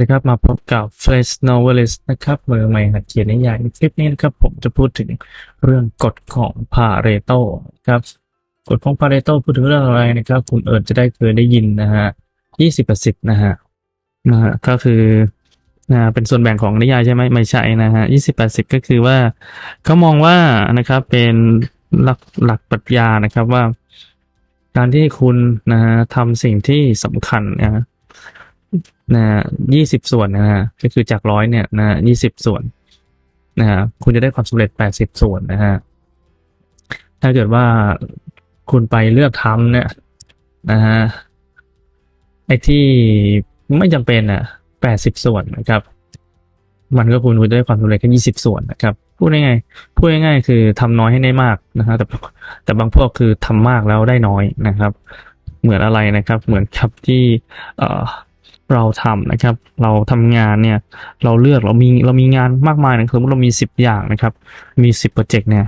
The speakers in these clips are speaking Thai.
ดีครับ มาพบกับ Flash Novelist นะครับมือใหม่หัดเขียนนิยายในคลิปนี้นะครับ ผมจะพูดถึงเรื่องกฎของพาเรโตครับกฎของพาเรโตพูดถึงเรื่องอะไรนะครับ คุณเอิร์ธจะได้เคยได้ยินนะฮะยี่สิบสิบนะฮะนะฮะก็คือนะเป็นส่วนแบ่งของนิยายใช่ไหมไม่ใช่นะฮะยี่สิบแปดสิบก็คือว่าเขามองว่านะครับเป็นหลักหลักปรัชญานะครับว่า การที่คุณนะฮะทำสิ่งที่สำคัญนะฮะ นะยี่สิบส่วนนะฮะก็คือจากร้อยเนี่ยนะยี่สิบส่วนนะฮะคุณจะได้ความสำเร็จแปดสิบส่วนนะฮะถ้าเกิดว่าคุณไปเลือกทำเนี่ยนะฮะไอ้ที่ไม่จำเป็นอะแปดสิบส่วนนะครับ มันก็คุณคุณจะได้ความสำเร็จแค่ยี่สิบส่วนนะครับ พูดง่ายๆพูดง่ายๆคือทำน้อยให้ได้มากนะฮะแต่แต่บางพวกคือทำมากแล้วได้น้อยนะครับ เหมือนอะไรนะครับ เหมือนครับที่เอ่อ เราทำนะครับ เราทำงานเนี่ย เราเลือกเรามีเรามีงานมากมายนะสมมติเรามี 10 อย่างนะครับ มี 10โปรเจกต์เนี่ย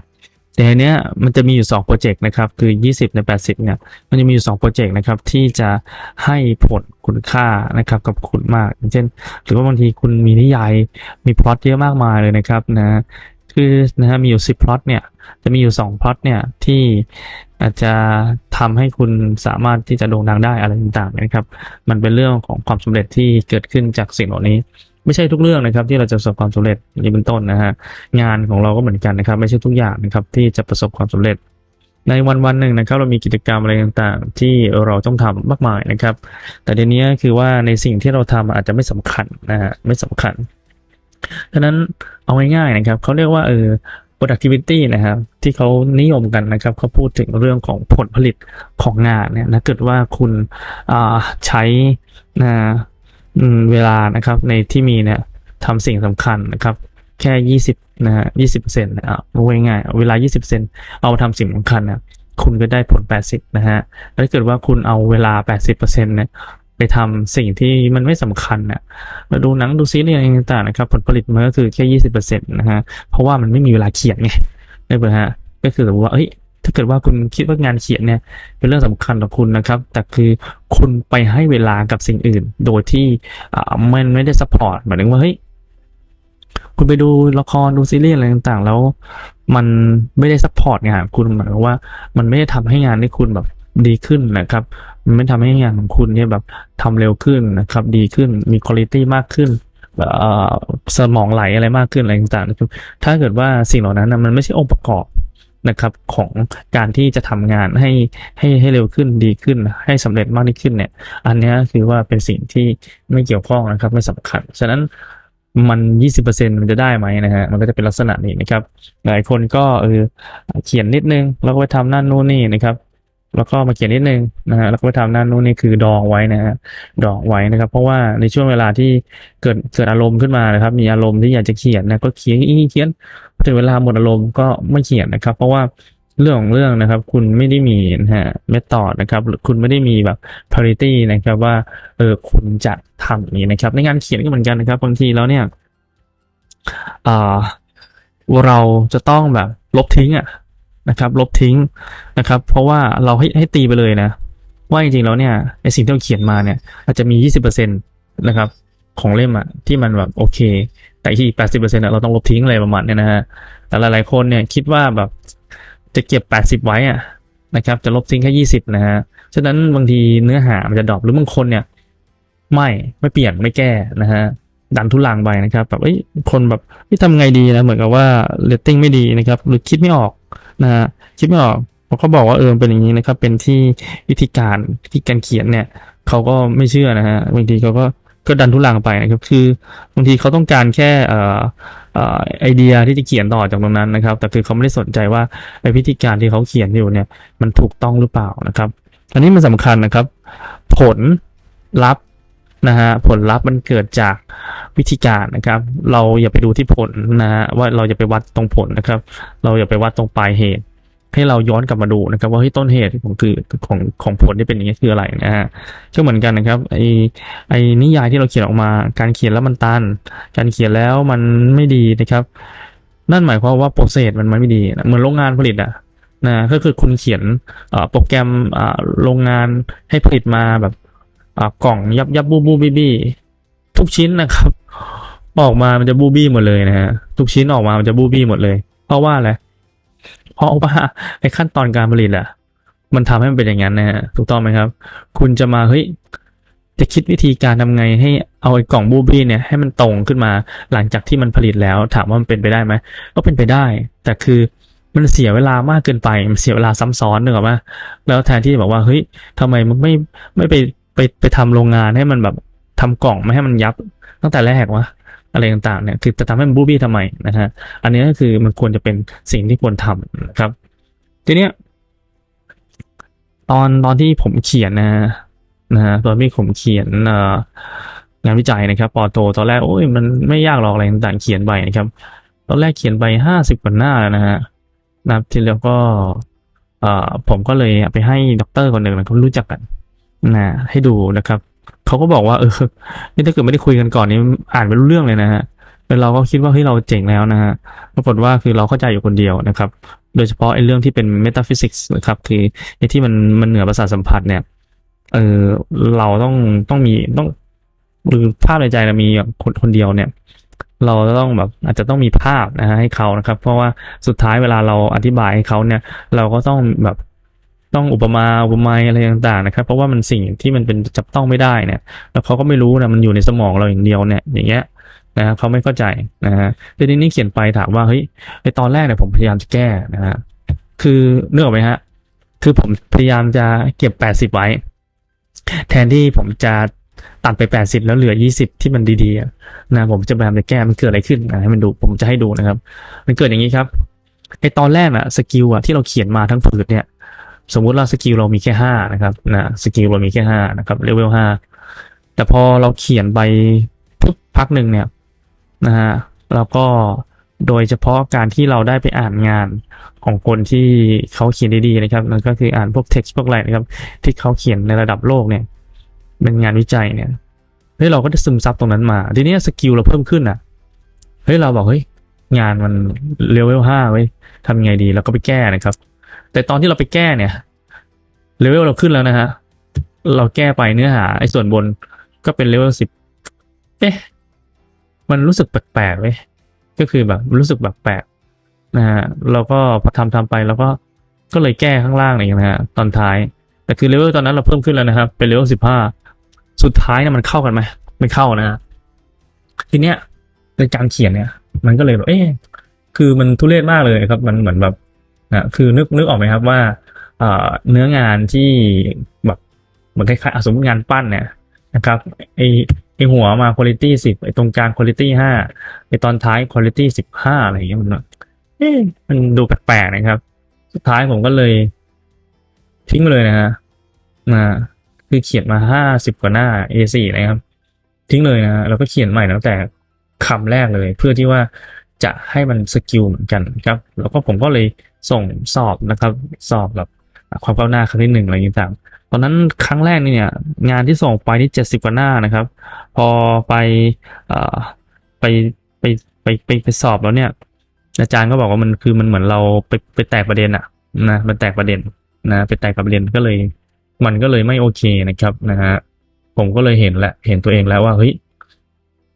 แต่เนี้ยมันจะมีอยู่2โปรเจกต์นะครับ คือ 20 ใน 80 เนี่ย มันจะมีอยู่2โปรเจกต์นะครับ ที่จะให้ผลคุณค่านะครับกับคุณมาก เช่น หรือว่าบางทีคุณมีนิยาย มีพล็อตเยอะมากมายเลยนะครับนะ คือนะฮะมีอยู่ 10พล็อตเนี่ย จะมีอยู่2พล็อตเนี่ยที่ อาจจะทำให้คุณสามารถที่จะโด่งดังได้อะไรต่างๆนะครับ มันเป็นเรื่องของความสำเร็จที่เกิดขึ้นจากสิ่งเหล่านี้ ไม่ใช่ทุกเรื่องนะครับ ที่เราจะประสบความสำเร็จนี้เป็นต้นนะฮะงานของเราก็เหมือนกันนะครับ ไม่ใช่ทุกอย่างนะครับที่จะประสบความสำเร็จ ในวันวันๆหนึ่งนะครับ เรามีกิจกรรมอะไรต่างๆ ที่เราต้องทำมากมายนะครับ แต่ทีนี้คือว่าในสิ่งที่เราทำอาจจะไม่สำคัญนะฮะไม่สำคัญฉะนั้นเอาง่ายๆนะครับเขาเรียกว่าเออ productivity นะครับ ที่เขานิยมกันนะครับเขาพูดถึงเรื่องของผลผลิตของงานเนี่ยนะเกิดว่าคุณใช้นะเวลานะครับในที่มีเนี่ยทำสิ่งสำคัญนะครับ แค่ยี่สิบนะฮะยี่สิบเปอร์เซ็นต์นะเอาง่ายเวลายี่สิบเซนเอามาทำสิ่งสำคัญนะคุณก็ได้ผลแปดสิบนะฮะแล้วถ้าเกิดว่าคุณเอาเวลาแปดสิบเปอร์เซ็นต์เนี่ย ไปทำสิ่งที่มันไม่สำคัญนะมาดูหนังดูซีรีส์อะไรต่างๆนะครับผลผลิตมันก็คือแค่ยี่สิบเปอร์เซ็นต์นะฮะเพราะว่ามันไม่มีเวลาเขียนไงได้ไหมฮะก็คือแบบว่าเอ้ยถ้าเกิดว่าคุณคิดว่างานเขียนเนี่ยเป็นเรื่องสำคัญต่อคุณนะครับ แต่คือคุณไปให้เวลากับสิ่งอื่น โดยที่มันไม่ได้ซัพพอร์ตหมายถึงว่าเฮ้ยคุณไปดูละครดูซีรีส์อะไรต่างๆ แล้ว มันไม่ได้ซัพพอร์ตงานคุณหมายถึงว่า มันไม่ได้ทำให้งานที่คุณแบบ ดีขึ้นนะครับมันไม่ทำให้งานของคุณเนี่ยแบบทำเร็วขึ้นนะครับ ดีขึ้นมีคุณภาพมากขึ้นเอ่อสมองไหลอะไรมากขึ้นอะไรต่างๆนะครับถ้าเกิดว่าสิ่งเหล่านั้นนะมันไม่ใช่องค์ประกอบนะครับของการที่จะทำงานให้ให้ให้เร็วขึ้นดีขึ้น ให้สำเร็จมากขึ้นเนี่ย อันนี้คือว่าเป็นสิ่งที่ไม่เกี่ยวข้องนะครับไม่สำคัญ ฉะนั้นมัน 20%มันจะได้ไหมนะฮะ มันก็จะเป็นลักษณะนี้นะครับ หลายคนก็เออเขียนนิดนึง แล้วก็ไปทำนั่นนู่นนี่นะครับ แล้วก็มาเขียนนิดนึงนะฮะแล้วก็ไปทำนั่นนู่นนี่คือดองไว้นะฮะดองไว้นะครับ เพราะว่าในช่วงเวลาที่เกิดเกิดอารมณ์ขึ้นมานะครับ มีอารมณ์ที่อยากจะเขียนนะก็เขียนอีเขียนถึงเวลาหมดอารมณ์ก็ไม่เขียนนะครับ เพราะว่าเรื่องของเรื่องนะครับ คุณไม่ได้มีนะฮะเมธอดนะครับหรือคุณไม่ได้มีแบบ priority นะครับว่าเออคุณจะทำอย่างนี้นะครับ ในงานเขียนก็เหมือนกันนะครับบางทีแล้วเนี่ยอ่าเราจะต้องแบบลบทิ้งอะ นะครับ ลบทิ้งนะครับ เพราะว่าเราให้ให้ตีไปเลยนะ ว่าจริงๆแล้วเนี่ยในสิ่งที่เราเขียนมาเนี่ย อาจจะมี 20%นะครับ ของเล่มอะที่มันแบบโอเค แต่ที่80%อะเราต้องลบทิ้งอะไรประมาณเนี้ยนะฮะแต่หลายๆคนเนี่ยคิดว่าแบบจะเก็บ 80 ไว้อะนะครับ จะลบทิ้งแค่ 20 นะฮะฉะนั้นบางทีเนื้อหามันจะดรอปหรือบางคนเนี่ย ไม่ไม่เปลี่ยนไม่แก้นะฮะดันทุลังไปนะครับ แบบเอ้ยคนแบบที่ทำไงดีนะเหมือนกับว่าเรตติ้งไม่ดีนะครับ หรือคิดไม่ออก นะฮะคิดไม่ออกผมก็บอกว่าเออเป็นอย่างนี้นะครับ เป็นที่วิธีการวิธีการเขียนเนี่ยเขาก็ไม่เชื่อนะฮะบางทีเขาก็ก็ดันทุลังไปนะครับ คือบางทีเขาต้องการแค่เอ่อไอเดียที่จะเขียนต่อจากตรงนั้นนะครับ แต่คือเขาไม่ได้สนใจว่าไอวิธีการที่เขาเขียนอยู่เนี่ย มันถูกต้องหรือเปล่านะครับ อันนี้มันสำคัญนะครับ ผลลัพธ์ นะฮะผลลัพธ์มันเกิดจากวิธีการนะครับ เราอย่าไปดูที่ผลนะฮะว่าเราจะไปวัดตรงผลนะครับ เราอย่าไปวัดตรงปลายเหตุ ให้เราย้อนกลับมาดูนะครับ ว่าเฮ้ยต้นเหตุของคือของของผลที่เป็นอย่างนี้คืออะไรนะฮะก็เหมือนกันนะครับไอไอนิยายที่เราเขียนออกมา การเขียนแล้วมันตัน การเขียนแล้วมันไม่ดีนะครับ นั่นหมายความว่าโปรเซสมันไม่ดีเหมือนโรงงานผลิตอะนะก็คือคุณเขียนโปรแกรมโรงงานให้ผลิตมาแบบ อ่ากล่องยับยับบูบูบีบีทุกชิ้นนะครับ ออกมามันจะบูบี้หมดเลยนะฮะทุกชิ้นออกมามันจะบูบี้หมดเลย เพราะว่าอะไรเพราะว่าในขั้นตอนการผลิตอะมันทำให้มันเป็นอย่างนั้นนะฮะถูกต้องไหมครับ คุณจะมาเฮ้ยจะคิดวิธีการทำไงให้เอาไอ้กล่องบูบี้เนี่ยให้มันตรงขึ้นมาหลังจากที่มันผลิตแล้ว ถามว่ามันเป็นไปได้ไหมก็เป็นไปได้ แต่คือมันเสียเวลามากเกินไป มันเสียเวลาซ้ำซ้อนเนอะไหมแล้วแทนที่จะบอกว่าเฮ้ยทำไมมึงไม่ไม่ไป ไปไปทำโรงงานให้มันแบบทำกล่องไม่ให้มันยับตั้งแต่แรกวะอะไรต่างๆเนี่ยคือจะทำให้มันบูบี้ทำไมนะฮะอันนี้ก็คือมันควรจะเป็นสิ่งที่ควรทำนะครับ ทีเนี้ยตอนตอนที่ผมเขียนนะฮะนะฮะตอนที่ผมเขียนงานวิจัยนะครับปอโทตอนแรกโอ้ยมันไม่ยากหรอกอะไรต่างๆเขียนไปนะครับ ตอนแรกเขียนไปห้าสิบกว่าหน้านะฮะนะทีแล้วก็เอ่อผมก็เลยไปให้ด็อกเตอร์คนหนึ่งนะเขารู้จักกัน นะให้ดูนะครับเขาก็บอกว่าเออนี่ถ้าเกิดไม่ได้คุยกันก่อนนี่อ่านไม่รู้เรื่องเลยนะฮะแล้วเราก็คิดว่าเฮ้ยเราเจ๋งแล้วนะฮะปรากฏว่าคือเราเข้าใจอยู่คนเดียวนะครับ โดยเฉพาะไอ้เรื่องที่เป็นเมตาฟิสิกส์นะครับคือไอ้ที่มันมันเหนือประสาทสัมผัสเนี่ยเออเราต้องต้องมีต้องหรือภาพในใจเรามีคนคนเดียวเนี่ย เราจะต้องแบบอาจจะต้องมีภาพนะฮะให้เขานะครับ เพราะว่าสุดท้ายเวลาเราอธิบายให้เขาเนี่ย เราก็ต้องแบบ ต้องอุปมาอุปไมยอะไรต่างๆนะครับ เพราะว่ามันสิ่งที่มันเป็นจับต้องไม่ได้เนี่ยแล้วเขาก็ไม่รู้นะมันอยู่ในสมองเราอย่างเดียวเนี่ยอย่างเงี้ยนะฮะเขาไม่เข้าใจนะฮะทีนี้นี่เขียนไปถามว่าเฮ้ยไอตอนแรกเนี่ยผมพยายามจะแก้นะฮะคือเนื้อไหมฮะ คือผมพยายามจะเก็บแปดสิบไว้ แทนที่ผมจะตัดไปแปดสิบแล้วเหลือยี่สิบที่มันดีๆนะผมจะพยายามจะแก้มันเกิดอะไรขึ้นนะให้มันดูผมจะให้ดูนะครับ มันเกิดอย่างนี้ครับไอตอนแรกอะสกิลอะที่เราเขียนมาทั้งผืนเนี่ย สมมุติเราสกิลเรามีแค่ห้านะครับนะสกิลเรามีแค่ห้านะครับเลเวลห้าแต่พอเราเขียนไปปุ๊บพักหนึ่งเนี่ยนะฮะแล้วก็โดยเฉพาะการที่เราได้ไปอ่านงานของคนที่เขาเขียนดีๆนะครับนั่นก็คืออ่านพวกเท็กซ์พวกอะไรนะครับ ที่เขาเขียนในระดับโลกเนี่ยเป็นงานวิจัยเนี่ยเฮ้ยเราก็จะซึมซับตรงนั้นมา ทีนี้สกิลเราเพิ่มขึ้นอะเฮ้ยเราบอกเฮ้ยงานมันเลเวลห้าเว้ยทำไงดีเราก็ไปแก้นะครับ แต่ตอนที่เราไปแก้เนี่ยเลเวลเราขึ้นแล้วนะฮะ เราแก้ไปเนื้อหาไอ้ส่วนบนก็เป็นเลเวลสิบเอ๊ะ มันรู้สึกแปลกๆเว้ยก็คือแบบรู้สึกแบบแปลกนะฮะเราก็พอทำทำไปแล้วก็ก็เลยแก้ข้างล่างอีกนะฮะตอนท้าย แต่คือเลเวลตอนนั้นเราเพิ่มขึ้นแล้วนะครับ เป็นเลเวลสิบห้าสุดท้ายเนี่ยมันเข้ากันไหมไม่เข้านะฮะทีเนี้ยในการเขียนเนี่ย มันก็เลยแบบเอ๊ะคือมันทุเรศมากเลยครับ มันเหมือนแบบ นะคือนึกนึกออกไหมครับว่าเนื้องานที่แบบเหมือนคล้ายๆสมมติงานปั้นเนี่ยนะครับไอไอหัวมาคุณ i t y สิบไอตรงกลางคุณ i t y ห้าไอตอนท้ายคุณ i t y สิบห้าอะไรอย่างเงี้ยมันเอ๊ะมันดูแปลกๆนะครับ สุดท้ายผมก็เลย ทิ้งไปเลยนะฮะนะคือเขียนมาห้าสิบกว่าหน้า A4 นะครับ ทิ้งเลยนะฮะแล้วก็เขียนใหม่ตั้งแต่คำแรกเลย เพื่อที่ว่า จะให้มันสกิลเหมือนกันครับ แล้วก็ผมก็เลยส่งสอบนะครับสอบแบบความก้าวหน้าครั้งที่หนึ่งอะไรอย่างต่างๆตอนนั้นครั้งแรกนี่เนี่ยงานที่ส่งไปนี่เจ็ดสิบกว่าหน้านะครับ พอไปอ่ไปไปไปไปไปสอบแล้วเนี่ย อาจารย์ก็บอกว่ามันคือมันเหมือนเราไปไปแตกประเด็นอะนะมันแตกประเด็นนะไปแตกประเด็นก็เลย มันก็เลยไม่โอเคนะครับนะฮะผมก็เลยเห็นแหละเห็นตัวเองแล้วว่าเฮ้ย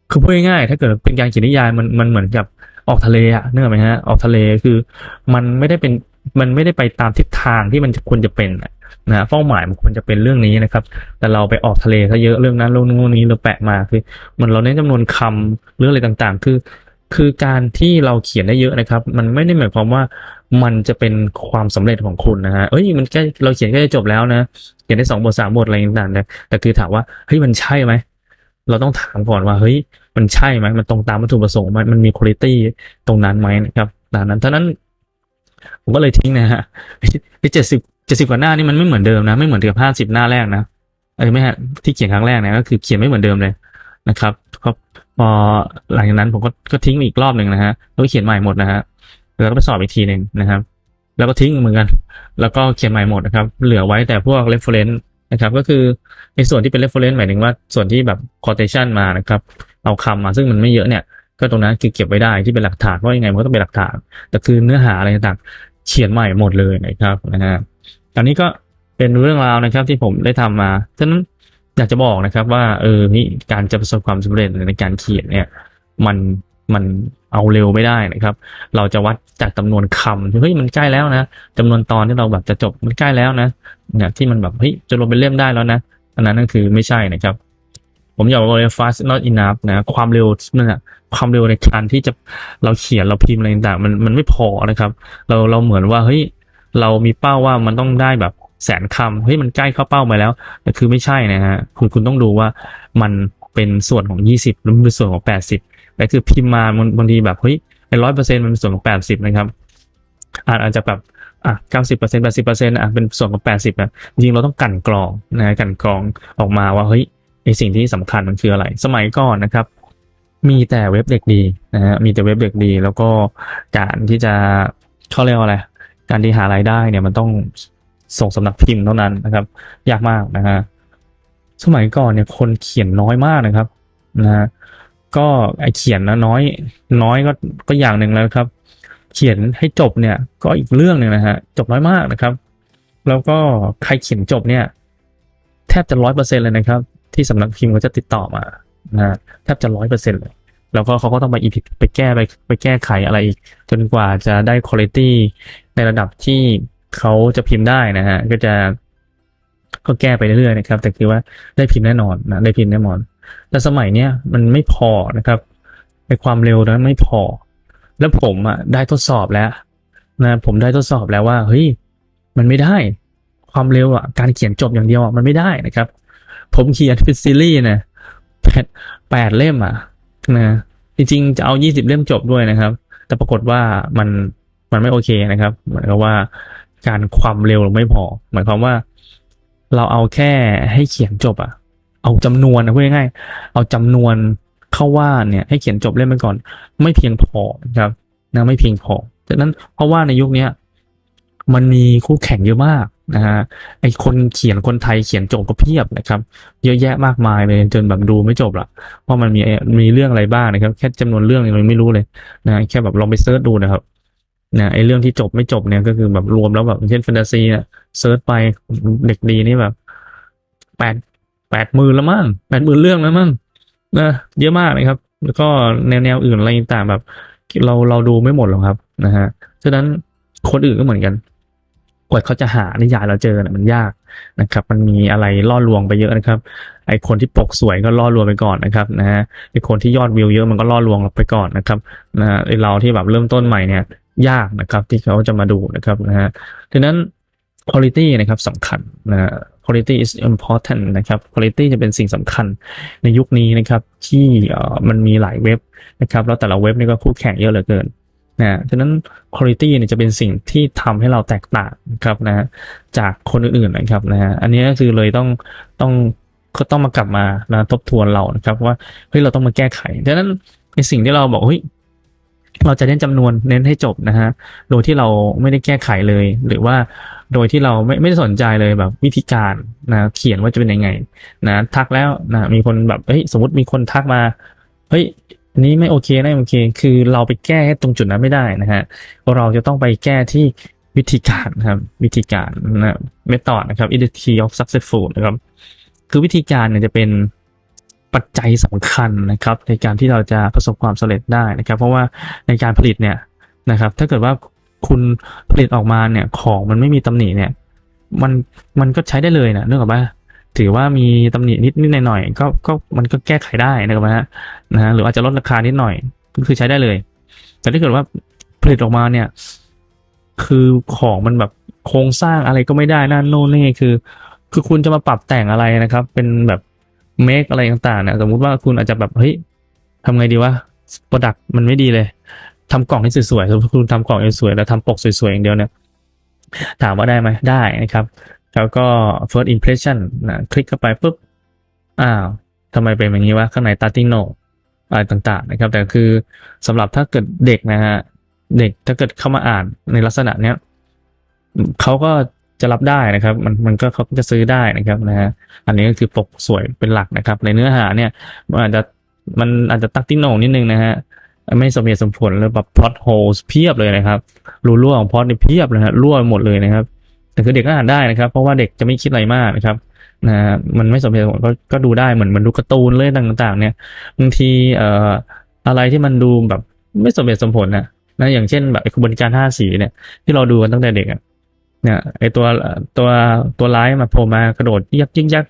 คือพูดง่ายๆถ้าเกิดเป็นการเขียนนิยายมันมันเหมือนกับ ออกทะเลอะเนึกอไหมฮะออกทะเลคือมันไม่ได้เป็นมันไม่ได้ไปตามทิศทางที่มันควรจะเป็นนะเป้าหมายมันควรจะเป็นเรื่องนี้นะครับ แต่เราไปออกทะเลซะเยอะเรื่องนั้นเรื่องนู้นนี้เราแปะมาคือมันเราเน้นจำนวนคำเรื่องอะไรต่างๆ คือ คือการที่เราเขียนได้เยอะนะครับ มันไม่ได้หมายความว่ามันจะเป็นความสำเร็จของคุณนะฮะเอ้ยมันแค่เราเขียนแค่จบแล้วนะเขียนได้สองบทสามบทอะไรต่างๆนะแต่คือถามว่าเฮ้ยมันใช่ไหม เราต้องถามก่อนว่าเฮ้ยมันใช่ไหมมันตรงตามวัตถุประสงค์ไหมมันมีคุณภาพตรงนั้นไหมนะครับดังนั้นเท่านั้น ผมก็เลยทิ้งนะฮะไอ้เจ็ดสิบเจ็ดสิบกว่าหน้านี่มันไม่เหมือนเดิมนะไม่เหมือนกับห้าสิบหน้าแรกนะเออไม่ฮะที่เขียนครั้งแรกเนี่ยก็คือเขียนไม่เหมือนเดิมเลยนะครับก็พอหลังจากนั้นผมก็ก็ทิ้งอีกรอบหนึ่งนะฮะแล้วก็เขียนใหม่หมดนะฮะแล้วก็ไปสอบอีกทีหนึ่งนะครับ แล้วก็ทิ้งเหมือนกัน แล้วก็เขียนใหม่หมดนะครับ เหลือไว้แต่พวก reference นะครับ ก็คือในส่วนที่เป็น reference หมายถึงว่าส่วนที่แบบ quotation มานะครับ เอาคำมาซึ่งมันไม่เยอะเนี่ย ก็ตรงนั้นคือเก็บไว้ได้ที่เป็นหลักฐานเพราะยังไงมันก็ต้องเป็นหลักฐาน แต่คือเนื้อหาอะไรต่างเขียนใหม่หมดเลยนะครับนะฮะตอนนี้ก็เป็นเรื่องราวนะครับที่ผมได้ทำมาฉะนั้นอยากจะบอกนะครับว่าเออนี่การจะประสบความสำเร็จในการเขียนเนี่ย มัน มันเอาเร็วไม่ได้นะครับ เราจะวัดจากจำนวนคำเฮ้ยมันใกล้แล้วนะจำนวนตอนที่เราแบบจะจบมันใกล้แล้วนะเนี่ยที่มันแบบเฮ้ยจะรวมเป็นเล่มได้แล้วนะอันนั้นนั่นคือไม่ใช่นะครับ ผมอยากบอกเลย fast not enough นะความเร็วนั่นแหะความเร็วในการที่จะเราเขียนเราพิมพ์อะไรต่างๆมันมันไม่พอนะครับ เราเราเหมือนว่าเฮ้ยเรามีเป้าว่ามันต้องได้แบบแสนคำเฮ้ยมันใกล้เข้าเป้ามาแล้วแต่คือไม่ใช่นะฮะคุณคุณต้องดูว่ามันเป็นส่วนของ 20หรือเป็นส่วนของ 80 แต่คือพิมพ์มาบางบางทีแบบเฮ้ยเป็นร้อยเปอร์เซ็นต์มันเป็นส่วนของ80นะครับอาจอาจจะแบบอะเก้าสิบเปอร์เซ็นต์แปดสิบเปอร์เซ็นต์อะเป็นส่วนของแปดสิบนะจริงเราต้องกันกรองนะกันกรองออกมาว่าเฮ้ยไอสิ่งที่สำคัญมันคืออะไร สมัยก่อนนะครับ มีแต่เว็บเด็กดีนะฮะมีแต่เว็บเด็กดี แล้วก็การที่จะเขาเรียกว่าอะไร การที่หารายได้เนี่ยมันต้องส่งสำนักพิมพ์เท่านั้นนะครับ ยากมากนะฮะสมัยก่อนเนี่ยคนเขียนน้อยมากนะครับนะฮะ ก็ไอเขียนนะน้อย น้อยก็ก็อย่างหนึ่งแล้วครับ เขียนให้จบเนี่ยก็อีกเรื่องหนึ่งนะฮะจบน้อยมากนะครับ แล้วก็ใครเขียนจบเนี่ย แทบจะร้อยเปอร์เซ็นเลยนะครับ ที่สำนักพิมพ์เขาจะติดต่อมานะแทบจะร้อยเปอร์เซ็นเลยแล้วก็เขาก็ต้องไปอีพิไปแก้ไปไปแก้ไขอะไรอีก จนกว่าจะได้คุณภาพในระดับที่เขาจะพิมพ์ได้นะฮะก็จะก็แก้ไปเรื่อยๆนะครับ แต่คือว่าได้พิมพ์แน่นอนนะได้พิมพ์แน่นอน แต่สมัยเนี้ยมันไม่พอนะครับในความเร็วนั้นไม่พอ แล้วผมอะได้ทดสอบแล้วนะผมได้ทดสอบแล้วว่าเฮ้ยมันไม่ได้ ความเร็วอะการเขียนจบอย่างเดียวอะมันไม่ได้นะครับ ผมเขียนเป็นซีรีส์นะแปดแปดเล่มอะนะจริงๆจะเอายี่สิบเล่มจบด้วยนะครับ แต่ปรากฏว่ามันมันไม่โอเคนะครับเหมือนกับว่าการความเร็วไม่พอ หมายความว่า เราเอาแค่ให้เขียนจบอะ เอาจำนวนนะพูดง่ายๆเอาจำนวนเข้าว่าเนี่ยให้เขียนจบเล่มไปก่อน ไม่เพียงพอครับนะไม่เพียงพอฉะนั้นเพราะว่าในยุคเนี้ยมันมีคู่แข่งเยอะมากนะฮะไอคนเขียนคนไทยเขียนจบก็เพียบนะครับ เยอะแยะมากมายเลยจนแบบดูไม่จบละเพราะมันมีมีเรื่องอะไรบ้างนะครับ แค่จำนวนเรื่องเราไม่รู้เลยนะแค่แบบลองไปเซิร์ชดูนะครับนะไอเรื่องที่จบไม่จบเนี่ยก็คือแบบรวมแล้วแบบเช่นแฟนตาซีเนี่ยเซิร์ชไปเด็กดีนี่แบบแปด แปดหมื่นแล้วมั้งแปดหมื่นเรื่องแล้วมั้งนะเยอะมากเลยครับ แล้วก็แนวแนวอื่นอะไรต่างแบบ เราเราดูไม่หมดหรอกครับนะฮะฉะนั้นคนอื่นก็เหมือนกันกว่าเขาจะหานิยายเราเจอเนี่ยมันยากนะครับ มันมีอะไรล่อลวงไปเยอะนะครับ ไอคนที่ปกสวยก็ล่อลวงไปก่อนนะครับนะฮะไอคนที่ยอดวิวเยอะมันก็ล่อลวงเราไปก่อนนะครับนะไอเราที่แบบเริ่มต้นใหม่เนี่ย ยากนะครับที่เขาจะมาดูนะครับนะฮะดังนั้น quality นะครับสำคัญนะ quality is important นะครับ quality จะเป็นสิ่งสำคัญในยุคนี้นะครับ ที่มันมีหลายเว็บนะครับ แล้วแต่ละเว็บนี่ก็คู่แข่งเยอะเหลือเกินนะฉะนั้น quality เนี่ยจะเป็นสิ่งที่ทำให้เราแตกต่างนะครับนะจากคนอื่นๆนะครับนะอันนี้ก็คือเลยต้องต้องก็ต้องมากลับมานะทบทวนเรานะครับ ว่าเฮ้ยเราต้องมาแก้ไขดังนั้นในสิ่งที่เราบอกเฮ้ย เราจะเน้นจำนวนเน้นให้จบนะฮะ โดยที่เราไม่ได้แก้ไขเลย หรือว่าโดยที่เราไม่ไม่ได้สนใจเลยแบบวิธีการนะเขียนว่าจะเป็นยังไงนะทักแล้วนะมีคนแบบเฮ้ยสมมติมีคนทักมาเฮ้ยอันนี้ไม่โอเคนะโอเค คือเราไปแก้ตรงจุดนั้นไม่ได้นะฮะเราจะต้องไปแก้ที่วิธีการนะครับวิธีการนะเมธอดนะครับ identity of successful นะครับคือวิธีการเนี่ยจะเป็น ปัจจัยสำคัญนะครับ ในการที่เราจะประสบความสำเร็จได้นะครับ เพราะว่าในการผลิตเนี่ยนะครับ ถ้าเกิดว่าคุณผลิตออกมาเนี่ยของมันไม่มีตำหนิเนี่ย มันมันก็ใช้ได้เลยนะเนึกออกปะถือว่ามีตำหนินิดนิดหน่อยหน่อยๆก็ก็มันก็แก้ไขได้นะครับนะฮะนะฮะหรืออาจจะลดราคานิดหน่อยก็คือใช้ได้เลย แต่ถ้าเกิดว่าผลิตออกมาเนี่ย คือของมันแบบโครงสร้างอะไรก็ไม่ได้นั่นโน่นนี่คือ คือคุณจะมาปรับแต่งอะไรนะครับ เป็นแบบ เมคอะไรต่างๆเนี่ยสมมุติว่าคุณอาจจะแบบเฮ้ยทำไงดีวะโปรดักต์มันไม่ดีเลยทำกล่องให้สวยๆสมมติคุณทำกล่องสวยๆแล้วทำปกสวยๆอย่างเดียวเนี่ยถามว่าได้ไหมได้นะครับ แล้วก็ first impression นะคลิกเข้าไปปุ๊บอ้าวทำไมเป็นอย่างนี้วะข้างใน starting note อะไรต่างๆนะครับ แต่คือสำหรับถ้าเกิดเด็กนะฮะเด็กถ้าเกิดเข้ามาอ่านในลักษณะเนี้ยเขาก็ จะรับได้นะครับ มันมันก็เขาจะซื้อได้นะครับนะฮะอันนี้ก็คือปกสวยเป็นหลักนะครับ ในเนื้อหาเนี่ยมันอาจจะมันอาจจะตักติ้งโหน่งนิดนึงนะฮะไม่สมเหตุสมผลเลยแบบ plot holes เพียบเลยนะครับรูรั่วของพอดนี่เพียบเลยฮะรั่วหมดเลยนะครับ แต่คือเด็กก็อ่านได้นะครับ เพราะว่าเด็กจะไม่คิดอะไรมากนะครับนะฮะมันไม่สมเหตุสมผลก็ก็ดูได้เหมือนเหมันดูการ์ตูนเรื่องต่าง ๆ เนี่ยบางทีเอ่ออะไรที่มันดูแบบไม่สมเหตุสมผลนะนะอย่างเช่นแบบไอ้ขบวนการห้าสีเนี่ยที่เราดูกันตั้งแต่เด็กอะ เนี่ยไอตัวตัวตัวร้ายมาโผล่มากระโดดยักยิงยัก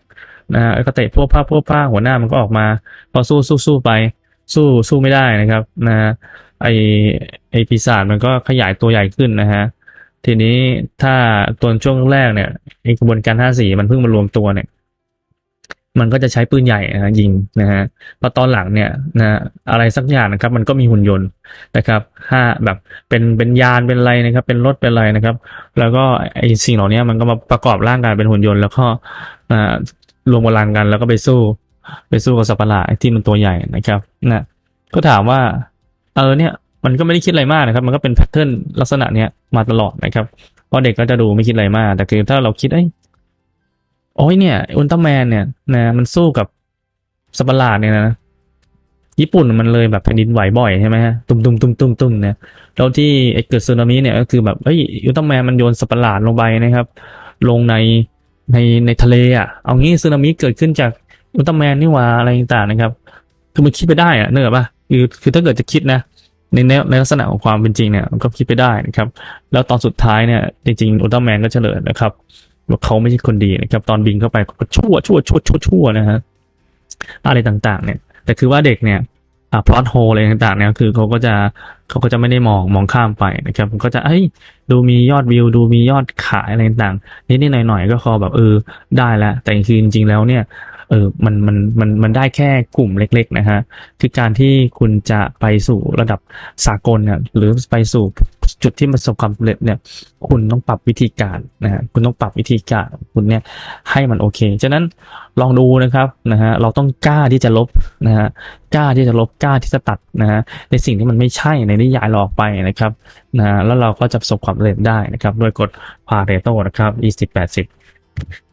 นะฮะไอก็เตะพวกผ้าพวกผ้าหัวหน้ามันก็ออกมาพอสู้สู้สู้ไป สู้สู้ไม่ได้นะครับนะไอไอปีศาจมันก็ขยายตัวใหญ่ขึ้นนะฮะทีนี้ถ้าตัวช่วงแรกเนี่ยไอกระบวนการห้าสีมันเพิ่งมารวมตัวเนี่ย มันก็จะใช้ปืนใหญ่นะยิงนะฮะพอตอนหลังเนี่ยนะอะไรสักอย่างนะครับ มันก็มีหุ่นยนต์นะครับห้าแบบเป็นเป็นยานเป็นอะไรนะครับ เป็นรถเป็นอะไรนะครับ แล้วก็ไอสิ่งเหล่านี้มันก็มาประกอบร่างกายเป็นหุ่นยนต์ แล้วก็รวมพลังกันแล้วก็ไปสู้ไปสู้กับสัตว์ประหลาดที่มันตัวใหญ่นะครับนะก็ถามว่าเออเนี่ยมันก็ไม่ได้คิดอะไรมากนะครับ มันก็เป็นแพทเทิร์นลักษณะเนี้ยมาตลอดนะครับพราะเด็กก็จะดูไม่คิดอะไรมาก แต่คือถ้าเราคิดเอ้ โอ้ยเนี่ยอุลตร้าแมนเนี่ยนะมันสู้กับสัตว์ปหลาดเนี่ยนะญี่ปุ่นมันเลยแบบแผ่นดินไหวบ่อยใช่ไหมฮะตุ้มตุ้มตุ้มตุ้มตุ้มเนี่ยแล้วที่เกิดสึนามิเนี่ยก็คือแบบเอ้ยอุลตร้าแมนมันโยนสัตว์ปหลาดลงไปนะครับ ลงในในในทะเลอะเอางี้สึนามิเกิดขึ้นจากอุลตร้าแมนนี่หว่าอะไรต่างๆนะครับ คือมันคิดไปได้อะเนอะป่ะคือคือถ้าเกิดจะคิดนะในแนในลักษณะของความเป็นจริงเนี่ยมันก็คิดไปได้นะครับ แล้วตอนสุดท้ายเนี่ยจริงๆอุลตร้าแมนก็เฉลยนะครับ ว่าเขาไม่ใช่คนดีนะครับตอนบินเข้าไปเขาก็ชั่วชั่วชั่วชั่วชั่วนะฮะอะไรต่างๆ เนี่ย แต่คือว่าเด็กเนี่ยพลอตโฮอะไรต่างๆ เนี่ยคือเขาก็จะเขาก็จะไม่ได้มองมองข้ามไปนะครับก็จะเอ้ยดูมียอดวิว ดูมียอดขายอะไรต่างๆนิดๆหน่อยๆ ก็พอแบบเออได้แล้วแต่คือจริงๆแล้วเนี่ยเออมันมันมันมันได้แค่กลุ่มเล็ก ๆ นะฮะคือการที่คุณจะไปสู่ระดับสากลเนี่ยหรือไปสู่ จุดที่ประสบความสำเร็จเนี่ยคุณต้องปรับวิธีการนะฮะคุณต้องปรับวิธีการคุณเนี่ยให้มันโอเค ฉะนั้นลองดูนะครับนะฮะเราต้องกล้าที่จะลบนะฮะกล้าที่จะลบกล้าที่จะตัดนะฮะในสิ่งที่มันไม่ใช่ในนิยายหลอกไปนะครับนะฮะแล้วเราก็จะประสบความสำเร็จได้นะครับ โดยกฎพาเรโตนะครับ 20 80